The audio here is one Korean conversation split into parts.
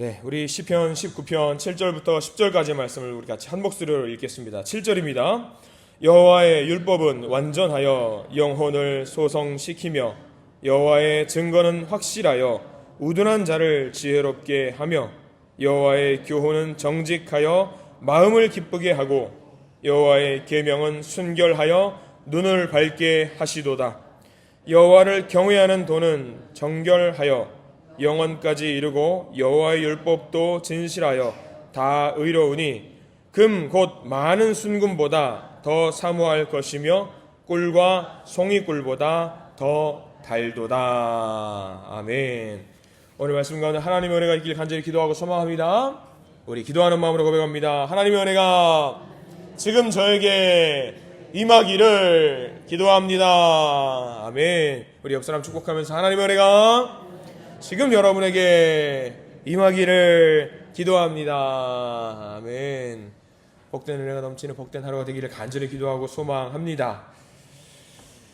네, 우리 시편 19편 7절부터 10절까지 말씀을 우리 같이 한 목소리로 읽겠습니다. 7절입니다. 여호와의 율법은 완전하여 영혼을 소성시키며 여호와의 증거는 확실하여 우둔한 자를 지혜롭게 하며 여호와의 교훈은 정직하여 마음을 기쁘게 하고 여호와의 계명은 순결하여 눈을 밝게 하시도다. 여호와를 경외하는 도는 정결하여 영원까지 이르고 여호와의 율법도 진실하여 다 의로우니 금 곧 많은 순금보다 더 사모할 것이며 꿀과 송이꿀보다 더 달도다. 아멘. 오늘 말씀 가운데 하나님의 은혜가 있길 간절히 기도하고 소망합니다. 우리 기도하는 마음으로 고백합니다. 하나님의 은혜가 지금 저에게 임하기를 기도합니다. 아멘. 우리 옆 사람 축복하면서 하나님의 은혜가 지금 여러분에게 임하기를 기도합니다. 아멘. 복된 은혜가 넘치는 복된 하루가 되기를 간절히 기도하고 소망합니다.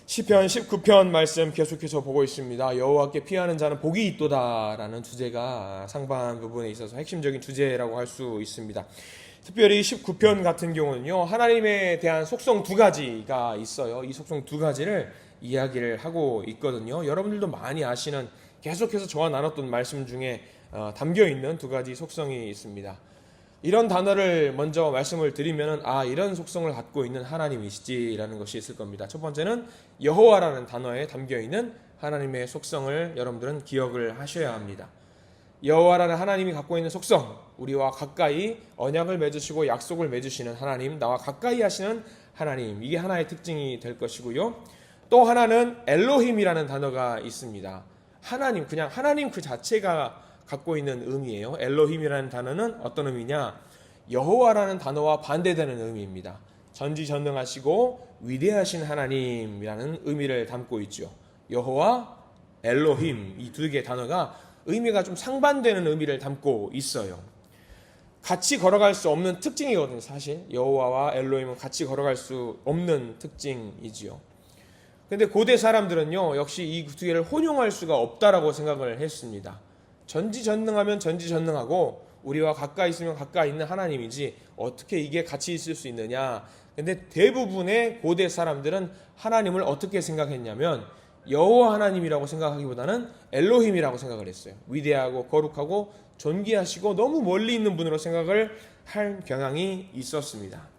시편 19편 말씀 계속해서 보고 있습니다. 여호와께 피하는 자는 복이 있도다라는 주제가 상반 부분에 있어서 핵심적인 주제라고 할 수 있습니다. 특별히 19편 같은 경우는요. 하나님에 대한 속성 두 가지가 있어요. 이 속성 두 가지를 이야기를 하고 있거든요. 여러분들도 많이 아시는 계속해서 저와 나눴던 말씀 중에 어, 담겨 있는 두 가지 속성이 있습니다. 이런 단어를 먼저 말씀을 드리면 아 이런 속성을 갖고 있는 하나님이시지라는 것이 있을 겁니다. 첫 번째는 여호와라는 단어에 담겨 있는 하나님의 속성을 여러분들은 기억을 하셔야 합니다. 여호와라는 하나님이 갖고 있는 속성, 우리와 가까이 언약을 맺으시고 약속을 맺으시는 하나님, 나와 가까이 하시는 하나님, 이게 하나의 특징이 될 것이고요. 또 하나는 엘로힘이라는 단어가 있습니다. 하나님, 그냥 하나님 그 자체가 갖고 있는 의미예요. 엘로힘이라는 단어는 어떤 의미냐? 여호와라는 단어와 반대되는 의미입니다. 전지전능하시고 위대하신 하나님이라는 의미를 담고 있죠. 여호와, 엘로힘 이 두 개의 단어가 의미가 좀 상반되는 의미를 담고 있어요. 같이 걸어갈 수 없는 특징이거든요, 사실. 여호와와 엘로힘은 같이 걸어갈 수 없는 특징이지요. 근데 고대 사람들은요, 역시 이 두 개를 혼용할 수가 없다라고 생각을 했습니다. 전지전능하면 전지전능하고 우리와 가까이 있으면 가까이 있는 하나님이지 어떻게 이게 같이 있을 수 있느냐. 근데 대부분의 고대 사람들은 하나님을 어떻게 생각했냐면 여호와 하나님이라고 생각하기보다는 엘로힘이라고 생각을 했어요. 위대하고 거룩하고 존귀하시고 너무 멀리 있는 분으로 생각을 할 경향이 있었습니다.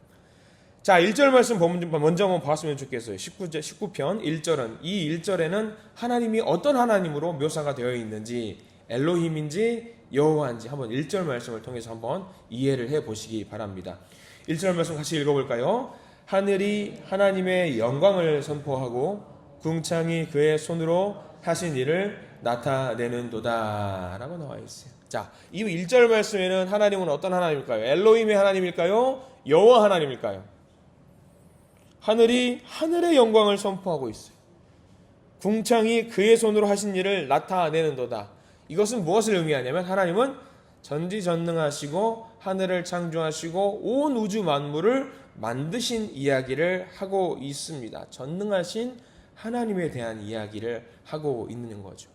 자, 1절 말씀 먼저 한번 봤으면 좋겠어요. 19절, 19편 1절은 이 1절에는 하나님이 어떤 하나님으로 묘사가 되어 있는지 엘로힘인지 여호와인지 한번 1절 말씀을 통해서 한번 이해를 해 보시기 바랍니다. 1절 말씀 같이 읽어 볼까요? 하늘이 하나님의 영광을 선포하고 궁창이 그의 손으로 하신 일을 나타내는도다 라고 나와 있어요. 자, 이 1절 말씀에는 하나님은 어떤 하나님일까요? 엘로힘의 하나님일까요? 여호와 하나님일까요? 하늘이 하늘의 영광을 선포하고 있어요. 궁창이 그의 손으로 하신 일을 나타내는도다. 이것은 무엇을 의미하냐면 하나님은 전지전능하시고 하늘을 창조하시고 온 우주 만물을 만드신 이야기를 하고 있습니다. 전능하신 하나님에 대한 이야기를 하고 있는 거죠.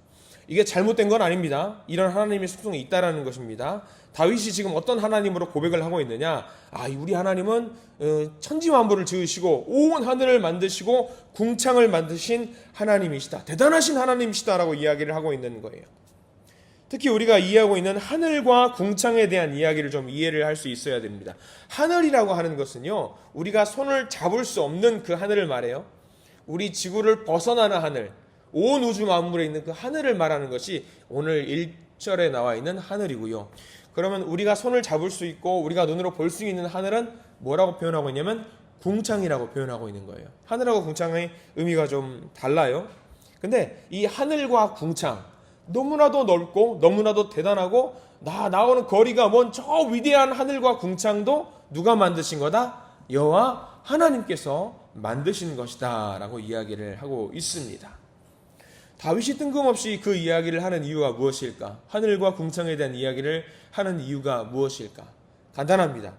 이게 잘못된 건 아닙니다. 이런 하나님의 속성이 있다라는 것입니다. 다윗이 지금 어떤 하나님으로 고백을 하고 있느냐? 아, 우리 하나님은 어, 천지 만물을 지으시고 온 하늘을 만드시고 궁창을 만드신 하나님이시다. 대단하신 하나님이시다라고 이야기를 하고 있는 거예요. 특히 우리가 이해하고 있는 하늘과 궁창에 대한 이야기를 좀 이해를 할 수 있어야 됩니다. 하늘이라고 하는 것은요, 우리가 손을 잡을 수 없는 그 하늘을 말해요. 우리 지구를 벗어나는 하늘, 온 우주 만물에 있는 그 하늘을 말하는 것이 오늘 1절에 나와 있는 하늘이고요. 그러면 우리가 손을 잡을 수 있고 우리가 눈으로 볼 수 있는 하늘은 뭐라고 표현하고 있냐면 궁창이라고 표현하고 있는 거예요. 하늘하고 궁창의 의미가 좀 달라요. 근데 이 하늘과 궁창 너무나도 넓고 너무나도 대단하고 나 나오는 거리가 먼 저 위대한 하늘과 궁창도 누가 만드신 거다? 여호와 하나님께서 만드신 것이다라고 이야기를 하고 있습니다. 다윗이 뜬금없이 그 이야기를 하는 이유가 무엇일까? 하늘과 궁창에 대한 이야기를 하는 이유가 무엇일까? 간단합니다.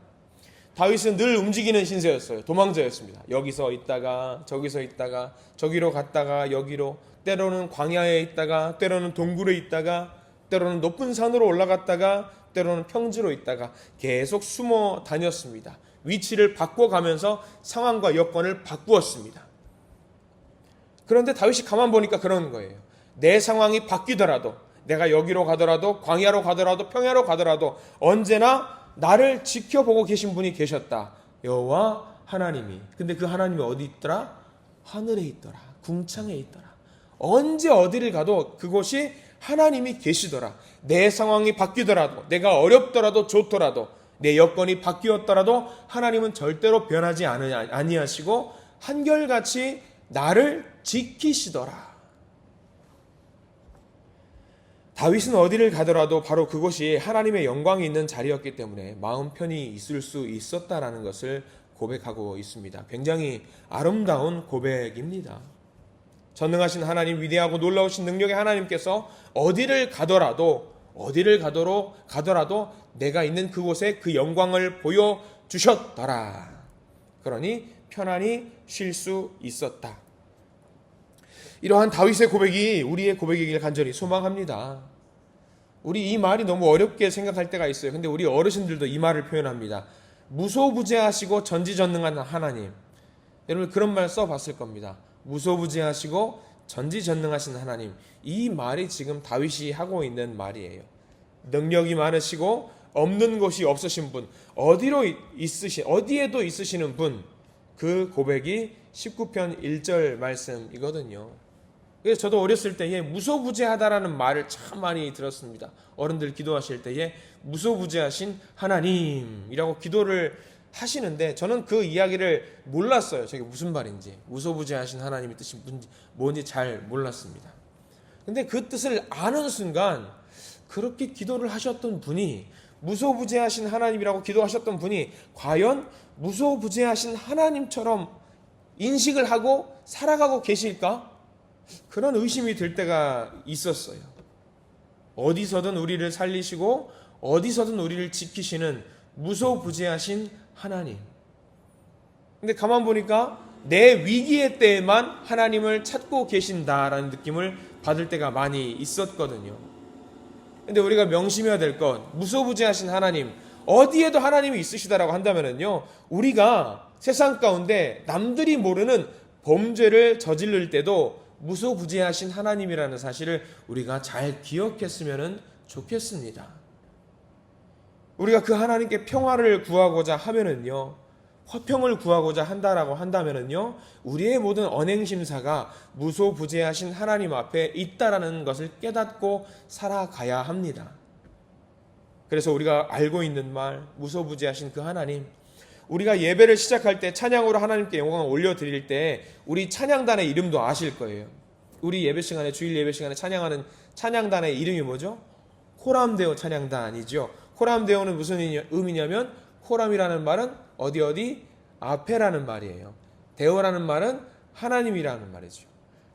다윗은 늘 움직이는 신세였어요. 도망자였습니다. 여기서 있다가 저기서 있다가 저기로 갔다가 여기로 때로는 광야에 있다가 때로는 동굴에 있다가 때로는 높은 산으로 올라갔다가 때로는 평지로 있다가 계속 숨어 다녔습니다. 위치를 바꿔가면서 상황과 여건을 바꾸었습니다. 그런데 다윗이 가만 보니까 그런 거예요. 내 상황이 바뀌더라도 내가 여기로 가더라도 광야로 가더라도 평야로 가더라도 언제나 나를 지켜보고 계신 분이 계셨다. 여호와 하나님이. 근데 그 하나님이 어디 있더라? 하늘에 있더라. 궁창에 있더라. 언제 어디를 가도 그곳이 하나님이 계시더라. 내 상황이 바뀌더라도 내가 어렵더라도 좋더라도 내 여건이 바뀌었더라도 하나님은 절대로 변하지 아니하시고 한결같이 나를 지키시더라. 다윗은 어디를 가더라도 바로 그곳이 하나님의 영광이 있는 자리였기 때문에 마음 편히 있을 수 있었다라는 것을 고백하고 있습니다. 굉장히 아름다운 고백입니다. 전능하신 하나님, 위대하고 놀라우신 능력의 하나님께서 어디를 가더라도 어디를 가도록 가더라도 내가 있는 그곳에 그 영광을 보여 주셨더라. 그러니 편안히 쉴 수 있었다. 이러한 다윗의 고백이 우리의 고백이길 간절히 소망합니다. 우리 이 말이 너무 어렵게 생각할 때가 있어요. 근데 우리 어르신들도 이 말을 표현합니다. 무소부재하시고 전지전능한 하나님. 여러분 그런 말 써봤을 겁니다. 무소부재하시고 전지전능하신 하나님. 이 말이 지금 다윗이 하고 있는 말이에요. 능력이 많으시고 없는 곳이 없으신 분, 어디로 있으신 어디에도 있으시는 분. 그 고백이 19편 1절 말씀이거든요. 그래서 저도 어렸을 때에 무소부재하다라는 말을 참 많이 들었습니다. 어른들 기도하실 때에 무소부재하신 하나님이라고 기도를 하시는데 저는 그 이야기를 몰랐어요. 저게 무슨 말인지 무소부재하신 하나님의 뜻이 뭔지, 뭔지 잘 몰랐습니다. 근데 그 뜻을 아는 순간 그렇게 기도를 하셨던 분이 무소부재하신 하나님이라고 기도하셨던 분이 과연 무소부재하신 하나님처럼 인식을 하고 살아가고 계실까? 그런 의심이 들 때가 있었어요. 어디서든 우리를 살리시고 어디서든 우리를 지키시는 무소부재하신 하나님. 근데 가만 보니까 내 위기의 때에만 하나님을 찾고 계신다라는 느낌을 받을 때가 많이 있었거든요. 근데 우리가 명심해야 될 것, 무소부재하신 하나님, 어디에도 하나님이 있으시다라고 한다면은요, 우리가 세상 가운데 남들이 모르는 범죄를 저지를 때도 무소부재하신 하나님이라는 사실을 우리가 잘 기억했으면 좋겠습니다. 우리가 그 하나님께 평화를 구하고자 하면은요, 화평을 구하고자 한다라고 한다면은요, 우리의 모든 언행 심사가 무소부재하신 하나님 앞에 있다라는 것을 깨닫고 살아가야 합니다. 그래서 우리가 알고 있는 말, 무소부재하신 그 하나님, 우리가 예배를 시작할 때 찬양으로 하나님께 영광을 올려드릴 때 우리 찬양단의 이름도 아실 거예요. 우리 예배 시간에 주일 예배 시간에 찬양하는 찬양단의 이름이 뭐죠? 코람데오 찬양단이죠. 코람데오는 무슨 의미냐면 코람이라는 말은 어디 어디 앞에라는 말이에요. 데오라는 말은 하나님이라는 말이죠.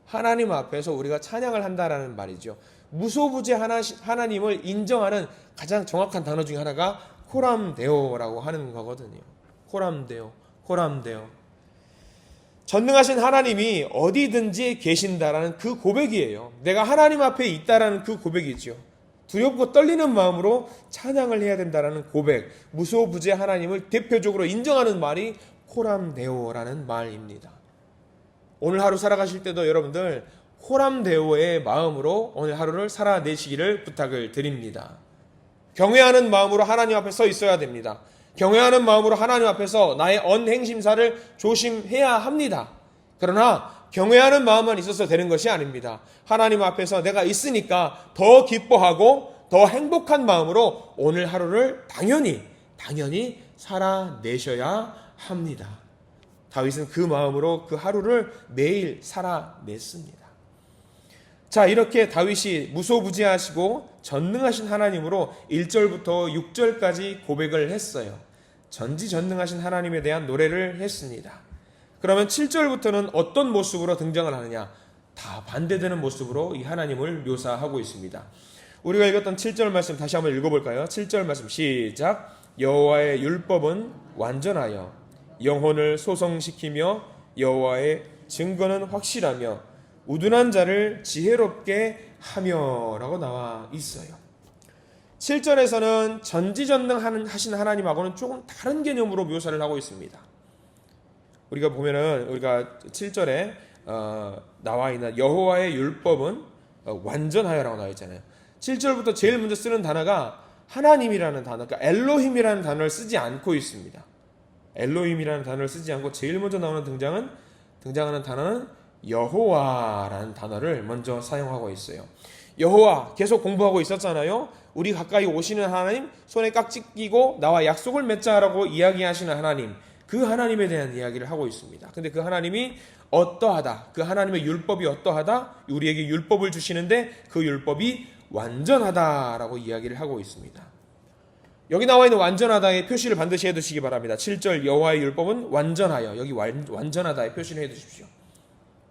하나님 앞에서 우리가 찬양을 한다라는 말이죠. 무소부재 하나, 하나님을 인정하는 가장 정확한 단어 중에 하나가 코람데오라고 하는 거거든요. 코람데오, 코람데오. 전능하신 하나님이 어디든지 계신다라는 그 고백이에요. 내가 하나님 앞에 있다라는 그 고백이죠. 두렵고 떨리는 마음으로 찬양을 해야 된다라는 고백, 무소부재 하나님을 대표적으로 인정하는 말이 코람데오라는 말입니다. 오늘 하루 살아가실 때도 여러분들 코람데오의 마음으로 오늘 하루를 살아내시기를 부탁을 드립니다. 경외하는 마음으로 하나님 앞에 서 있어야 됩니다. 경외하는 마음으로 하나님 앞에서 나의 언행심사를 조심해야 합니다. 그러나 경외하는 마음만 있어서 되는 것이 아닙니다. 하나님 앞에서 내가 있으니까 더 기뻐하고 더 행복한 마음으로 오늘 하루를 당연히 당연히 살아내셔야 합니다. 다윗은 그 마음으로 그 하루를 매일 살아냈습니다. 자, 이렇게 다윗이 무소부지하시고 전능하신 하나님으로 1절부터 6절까지 고백을 했어요. 전지전능하신 하나님에 대한 노래를 했습니다. 그러면 7절부터는 어떤 모습으로 등장을 하느냐? 다 반대되는 모습으로 이 하나님을 묘사하고 있습니다. 우리가 읽었던 7절 말씀 다시 한번 읽어볼까요? 7절 말씀 시작. 여호와의 율법은 완전하여 영혼을 소성시키며 여호와의 증거는 확실하며 우둔한 자를 지혜롭게 하며라고 나와 있어요. 7절에서는 전지전능 하신 하나님하고는 조금 다른 개념으로 묘사를 하고 있습니다. 우리가 보면은 우리가 7절에 어, 나와 있는 여호와의 율법은 어, 완전하여라고 나와 있잖아요. 7절부터 제일 먼저 쓰는 단어가 하나님이라는 단어, 그러니까 엘로힘이라는 단어를 쓰지 않고 있습니다. 엘로힘이라는 단어를 쓰지 않고 제일 먼저 나오는 등장은 등장하는 단어는 여호와라는 단어를 먼저 사용하고 있어요. 여호와 계속 공부하고 있었잖아요. 우리 가까이 오시는 하나님, 손에 깍지 끼고 나와 약속을 맺자라고 이야기하시는 하나님, 그 하나님에 대한 이야기를 하고 있습니다. 근데 그 하나님이 어떠하다, 그 하나님의 율법이 어떠하다, 우리에게 율법을 주시는데 그 율법이 완전하다라고 이야기를 하고 있습니다. 여기 나와 있는 완전하다의 표시를 반드시 해두시기 바랍니다. 7절 여호와의 율법은 완전하여 여기 완, 완전하다의 표시를 해두십시오.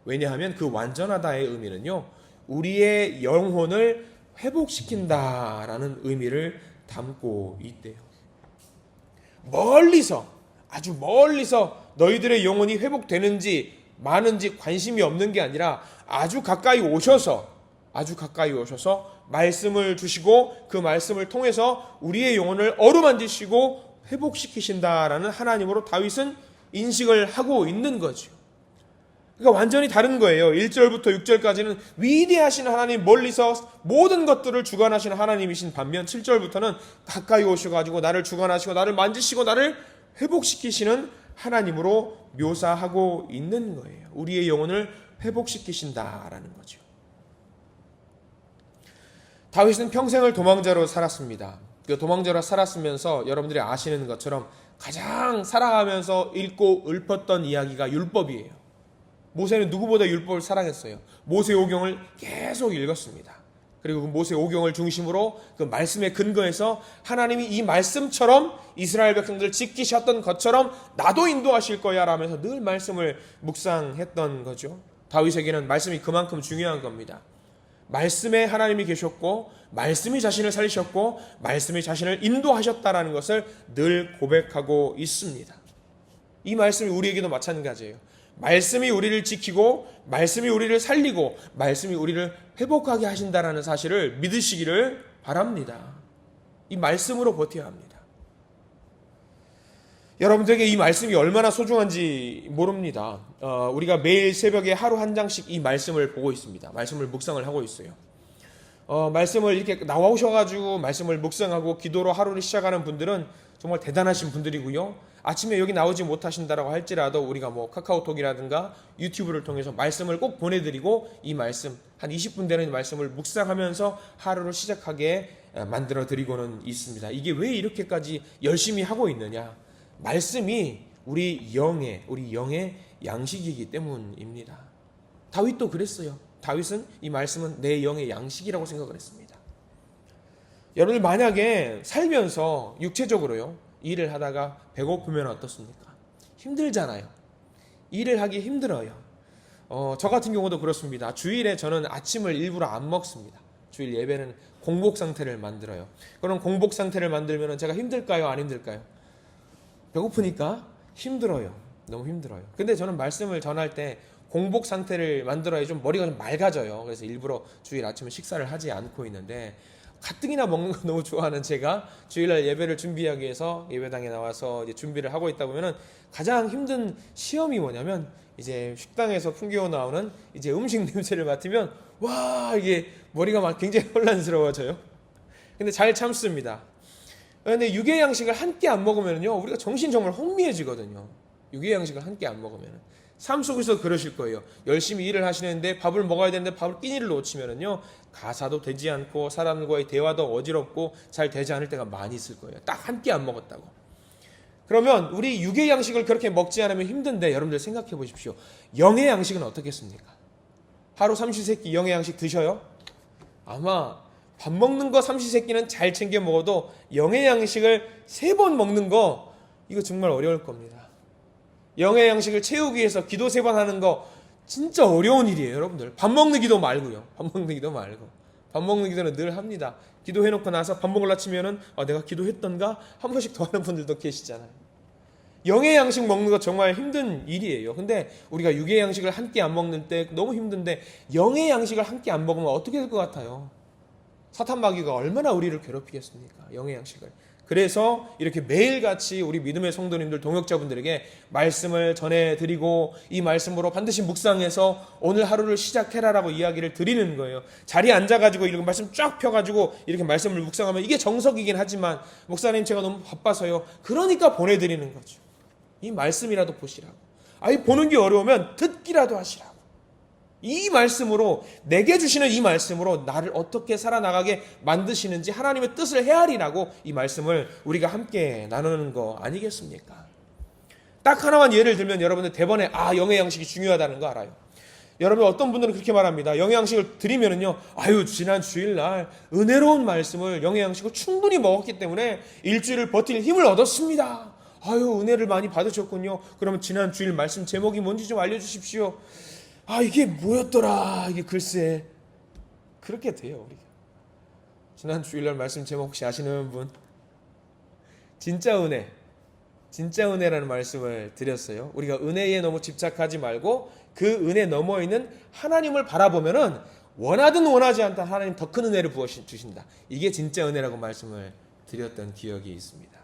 왜냐하면 그 완전하다의 의미는요, 우리의 영혼을 회복시킨다라는 의미를 담고 있대요. 멀리서 아주 멀리서 너희들의 영혼이 회복되는지 많은지 관심이 없는 게 아니라 아주 가까이 오셔서 아주 가까이 오셔서 말씀을 주시고 그 말씀을 통해서 우리의 영혼을 어루만지시고 회복시키신다라는 하나님으로 다윗은 인식을 하고 있는 거죠. 그러니까 완전히 다른 거예요. 1절부터 6절까지는 위대하신 하나님 멀리서 모든 것들을 주관하시는 하나님이신 반면 7절부터는 가까이 오셔가지고 나를 주관하시고 나를 만지시고 나를 회복시키시는 하나님으로 묘사하고 있는 거예요. 우리의 영혼을 회복시키신다라는 거죠. 다윗은 평생을 도망자로 살았습니다. 그 도망자로 살았으면서 여러분들이 아시는 것처럼 가장 살아가면서 읽고 읊었던 이야기가 율법이에요. 모세는 누구보다 율법을 사랑했어요. 모세 오경을 계속 읽었습니다. 그리고 그 모세 오경을 중심으로 그 말씀의 근거에서 하나님이 이 말씀처럼 이스라엘 백성들을 지키셨던 것처럼 나도 인도하실 거야 라면서 늘 말씀을 묵상했던 거죠. 다윗에게는 말씀이 그만큼 중요한 겁니다. 말씀에 하나님이 계셨고 말씀이 자신을 살리셨고 말씀이 자신을 인도하셨다라는 것을 늘 고백하고 있습니다. 이 말씀이 우리에게도 마찬가지예요. 말씀이 우리를 지키고 말씀이 우리를 살리고 말씀이 우리를 회복하게 하신다라는 사실을 믿으시기를 바랍니다. 이 말씀으로 버텨야 합니다. 여러분들에게 이 말씀이 얼마나 소중한지 모릅니다. 어, 우리가 매일 새벽에 하루 한 장씩 이 말씀을 보고 있습니다. 말씀을 묵상을 하고 있어요. 어, 말씀을 이렇게 나와오셔가지고 말씀을 묵상하고 기도로 하루를 시작하는 분들은 정말 대단하신 분들이고요. 아침에 여기 나오지 못하신다라고 할지라도 우리가 뭐 카카오톡이라든가 유튜브를 통해서 말씀을 꼭 보내드리고 이 말씀 한 20분 되는 말씀을 묵상하면서 하루를 시작하게 만들어 드리고는 있습니다. 이게 왜 이렇게까지 열심히 하고 있느냐? 말씀이 우리 영의 우리 영의 양식이기 때문입니다. 다윗도 그랬어요. 다윗은 이 말씀은 내 영의 양식이라고 생각을 했습니다. 여러분들 만약에 살면서 육체적으로요 일을 하다가 배고프면 어떻습니까? 힘들잖아요. 일을 하기 힘들어요. 어, 저 같은 경우도 그렇습니다. 주일에 저는 아침을 일부러 안 먹습니다. 주일 예배는 공복 상태를 만들어요. 그럼 공복 상태를 만들면 제가 힘들까요? 안 힘들까요? 배고프니까 힘들어요. 너무 힘들어요. 근데 저는 말씀을 전할 때 공복 상태를 만들어야 좀 머리가 좀 맑아져요. 그래서 일부러 주일 아침에 식사를 하지 않고 있는데 가뜩이나 먹는 거 너무 좋아하는 제가 주일날 예배를 준비하기 위해서 예배당에 나와서 이제 준비를 하고 있다 보면은 가장 힘든 시험이 뭐냐면 이제 식당에서 풍겨 나오는 이제 음식 냄새를 맡으면 와 이게 머리가 막 굉장히 혼란스러워져요. 근데 잘 참습니다. 근데 유괴 양식을 한 끼 안 먹으면요 우리가 정신 정말 혼미해지거든요. 유괴 양식을 한 끼 안 먹으면 삶 속에서 그러실 거예요. 열심히 일을 하시는데 밥을 먹어야 되는데 밥을 끼니를 놓치면은요 가사도 되지 않고 사람들과의 대화도 어지럽고 잘 되지 않을 때가 많이 있을 거예요. 딱 한 끼 안 먹었다고. 그러면 우리 육의 양식을 그렇게 먹지 않으면 힘든데 여러분들 생각해 보십시오. 영의 양식은 어떻겠습니까? 하루 삼시세끼 영의 양식 드셔요? 아마 밥 먹는 거 삼시세끼는 잘 챙겨 먹어도 영의 양식을 세 번 먹는 거 이거 정말 어려울 겁니다. 영의 양식을 채우기 위해서 기도 세 번 하는 거 진짜 어려운 일이에요, 여러분들. 밥 먹는 기도 말고요. 밥 먹는 기도 말고. 밥 먹는 기도는 늘 합니다. 기도해놓고 나서 밥 먹으려 치면은 아, 내가 기도했던가 한 번씩 더 하는 분들도 계시잖아요. 영의 양식 먹는 거 정말 힘든 일이에요. 근데 우리가 육의 양식을 한 끼 안 먹는 때 너무 힘든데 영의 양식을 한 끼 안 먹으면 어떻게 될 것 같아요? 사탄 마귀가 얼마나 우리를 괴롭히겠습니까? 영의 양식을. 그래서 이렇게 매일같이 우리 믿음의 성도님들 동역자분들에게 말씀을 전해드리고 이 말씀으로 반드시 묵상해서 오늘 하루를 시작해라라고 이야기를 드리는 거예요. 자리에 앉아가지고 이렇게 말씀 쫙 펴가지고 이렇게 말씀을 묵상하면 이게 정석이긴 하지만 목사님 제가 너무 바빠서요. 그러니까 보내드리는 거죠. 이 말씀이라도 보시라고. 아니 보는 게 어려우면 듣기라도 하시라고. 이 말씀으로 내게 주시는 이 말씀으로 나를 어떻게 살아나가게 만드시는지 하나님의 뜻을 헤아리라고 이 말씀을 우리가 함께 나누는 거 아니겠습니까? 딱 하나만 예를 들면 여러분들 대번에 아 영의 양식이 중요하다는 거 알아요. 여러분 어떤 분들은 그렇게 말합니다. 영의 양식을 드리면은요. 아유 지난 주일날 은혜로운 말씀을 영의 양식을 충분히 먹었기 때문에 일주일을 버틸 힘을 얻었습니다. 아유 은혜를 많이 받으셨군요. 그러면 지난 주일 말씀 제목이 뭔지 좀 알려주십시오. 아 이게 뭐였더라 이게 글쎄. 그렇게 돼요 우리가. 지난 주일날 말씀 제목 혹시 아시는 분? 진짜 은혜. 진짜 은혜라는 말씀을 드렸어요. 우리가 은혜에 너무 집착하지 말고 그 은혜 너머에 있는 하나님을 바라보면은 원하든 원하지 않든 하나님 더 큰 은혜를 부어 주신다. 이게 진짜 은혜라고 말씀을 드렸던 기억이 있습니다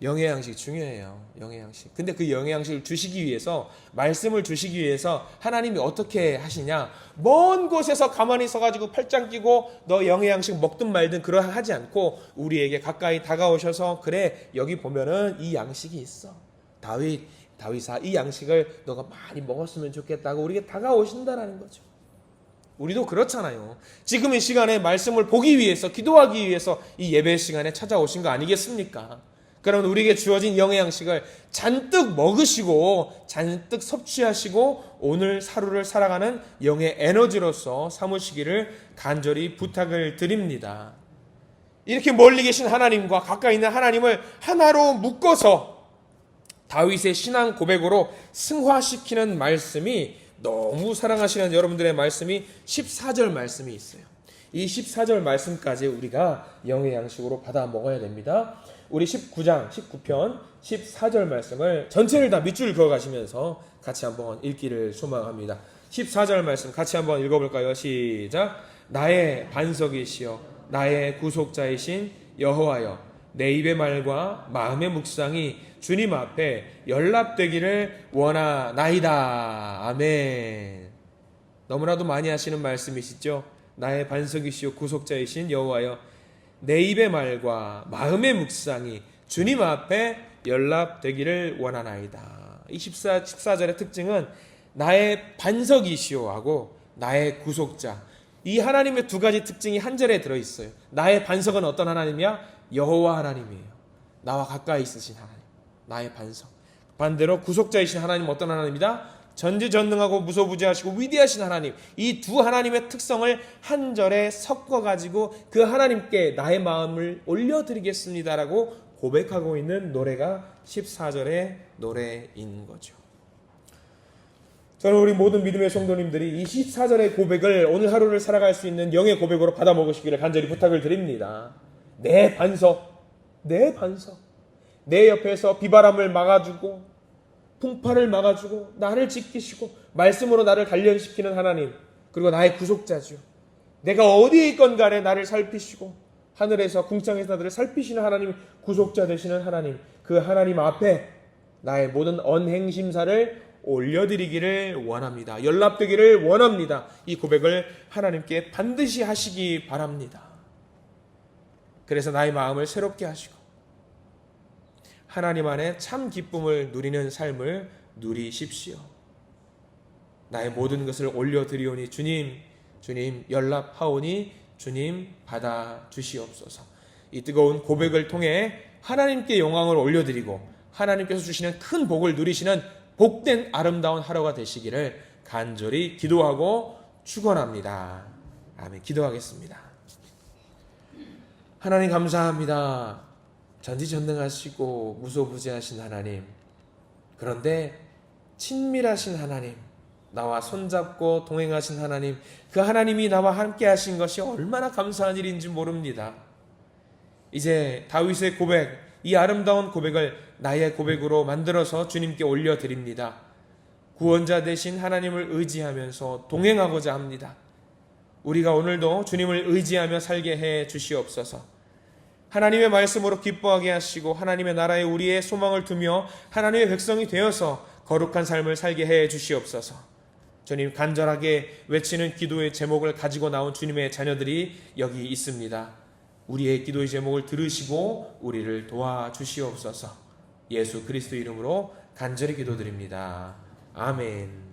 영의 양식 중요해요. 영의 양식. 근데 그 영의 양식을 주시기 위해서 말씀을 주시기 위해서 하나님이 어떻게 하시냐? 먼 곳에서 가만히 서 가지고 팔짱 끼고 너 영의 양식 먹든 말든 그러 하지 않고 우리에게 가까이 다가오셔서 그래 여기 보면은 이 양식이 있어. 다윗 다윗아 이 양식을 너가 많이 먹었으면 좋겠다고 우리에게 다가오신다라는 거죠. 우리도 그렇잖아요. 지금 이 시간에 말씀을 보기 위해서 기도하기 위해서 이 예배 시간에 찾아오신 거 아니겠습니까? 그러면 우리에게 주어진 영의 양식을 잔뜩 먹으시고 잔뜩 섭취하시고 오늘 하루를 살아가는 영의 에너지로서 삼으시기를 간절히 부탁을 드립니다. 이렇게 멀리 계신 하나님과 가까이 있는 하나님을 하나로 묶어서 다윗의 신앙 고백으로 승화시키는 말씀이 너무 사랑하시는 여러분들의 말씀이 14절 말씀이 있어요. 이 14절 말씀까지 우리가 영의 양식으로 받아 먹어야 됩니다. 우리 19장, 19편, 14절 말씀을 전체를 다 밑줄 그어 가시면서 같이 한번 읽기를 소망합니다. 14절 말씀 같이 한번 읽어볼까요? 시작. 나의 반석이시여, 나의 구속자이신 여호와여, 내 입의 말과 마음의 묵상이 주님 앞에 연락되기를 원하나이다. 아멘. 너무나도 많이 하시는 말씀이시죠? 나의 반석이시요 구속자이신 여호와여, 내 입의 말과 마음의 묵상이 주님 앞에 연락되기를 원하나이다. 이 14, 14절의 특징은 나의 반석이시오 하고 나의 구속자. 이 하나님의 두 가지 특징이 한 절에 들어 있어요. 나의 반석은 어떤 하나님이야? 여호와 하나님이에요. 나와 가까이 있으신 하나님. 나의 반석. 반대로 구속자이신 하나님 어떤 하나님이다? 전지전능하고 무소부지하시고 위대하신 하나님 이 두 하나님의 특성을 한 절에 섞어 가지고 그 하나님께 나의 마음을 올려 드리겠습니다라고 고백하고 있는 노래가 14절의 노래인 거죠. 저는 우리 모든 믿음의 성도님들이 이 14절의 고백을 오늘 하루를 살아갈 수 있는 영의 고백으로 받아 먹으시기를 간절히 부탁을 드립니다. 내 반석, 내 반석, 내 옆에서 비바람을 막아주고 풍파를 막아주고 나를 지키시고 말씀으로 나를 단련시키는 하나님 그리고 나의 구속자죠. 내가 어디에 있건 간에 나를 살피시고 하늘에서 궁창에서 나를 살피시는 하나님 구속자 되시는 하나님 그 하나님 앞에 나의 모든 언행심사를 올려드리기를 원합니다. 연락되기를 원합니다. 이 고백을 하나님께 반드시 하시기 바랍니다. 그래서 나의 마음을 새롭게 하시고 하나님 안에 참 기쁨을 누리는 삶을 누리십시오. 나의 모든 것을 올려드리오니 주님, 주님 연락하오니 주님 받아 주시옵소서. 이 뜨거운 고백을 통해 하나님께 영광을 올려드리고 하나님께서 주시는 큰 복을 누리시는 복된 아름다운 하루가 되시기를 간절히 기도하고 축원합니다. 아멘. 기도하겠습니다. 하나님 감사합니다. 전지전능하시고 무소부지하신 하나님. 그런데 친밀하신 하나님, 나와 손잡고 동행하신 하나님, 그 하나님이 나와 함께 하신 것이 얼마나 감사한 일인지 모릅니다. 이제 다윗의 고백, 이 아름다운 고백을 나의 고백으로 만들어서 주님께 올려드립니다. 구원자 되신 하나님을 의지하면서 동행하고자 합니다. 우리가 오늘도 주님을 의지하며 살게 해 주시옵소서. 하나님의 말씀으로 기뻐하게 하시고 하나님의 나라에 우리의 소망을 두며 하나님의 백성이 되어서 거룩한 삶을 살게 해 주시옵소서. 주님 간절하게 외치는 기도의 제목을 가지고 나온 주님의 자녀들이 여기 있습니다. 우리의 기도의 제목을 들으시고 우리를 도와주시옵소서. 예수 그리스도 이름으로 간절히 기도드립니다. 아멘.